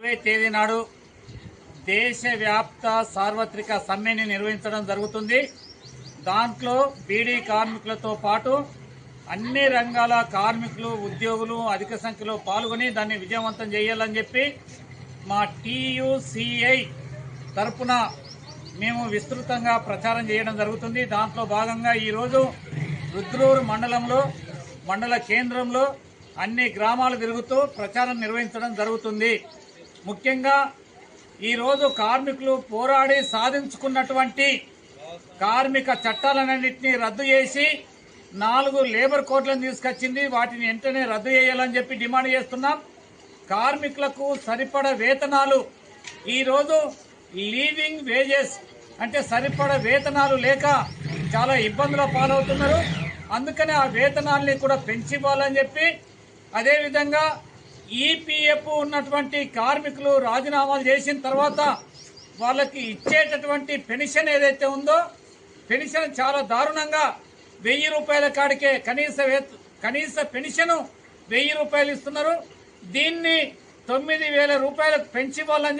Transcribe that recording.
ఇరవై తేదీ నాడు దేశవ్యాప్త సార్వత్రిక సమ్మెని నిర్వహించడం జరుగుతుంది. దాంట్లో బీడీ కార్మికులతో పాటు అన్ని రంగాల కార్మికులు ఉద్యోగులు అధిక సంఖ్యలో పాల్గొని దాన్ని విజయవంతం చేయాలని చెప్పి మా టీయుసిఐ తరపున మేము విస్తృతంగా ప్రచారం చేయడం జరుగుతుంది. దాంట్లో భాగంగా ఈరోజు రుద్రూరు మండలంలో మండల కేంద్రంలో అన్ని గ్రామాలు తిరుగుతూ ప్రచారం నిర్వహించడం జరుగుతుంది. ముఖ్యంగా ఈరోజు కార్మికులు పోరాడి సాధించుకున్నటువంటి కార్మిక చట్టాలన్నింటినీ రద్దు చేసి నాలుగు లేబర్ కోడ్లను తీసుకొచ్చింది. వాటిని వెంటనే రద్దు చేయాలని చెప్పి డిమాండ్ చేస్తున్నాం. కార్మికులకు సరిపడ వేతనాలు ఈరోజు లీవింగ్ వేజెస్ అంటే సరిపడ వేతనాలు లేక చాలా ఇబ్బందుల పాలవుతున్నారు. అందుకనే ఆ వేతనాల్ని కూడా పెంచివ్వాలని చెప్పి అదేవిధంగా ఈపీఎఫ్ ఉన్నటువంటి కార్మికులు రాజీనామాలు చేసిన తర్వాత వాళ్ళకి ఇచ్చేటటువంటి పెన్షన్ ఏదైతే ఉందో పెన్షన్ చాలా దారుణంగా వెయ్యి రూపాయల కాడికే కనీస కనీస పెన్షను వెయ్యి రూపాయలు ఇస్తున్నారు. దీన్ని తొమ్మిది వేల రూపాయలకు పెంచి వాళ్ళని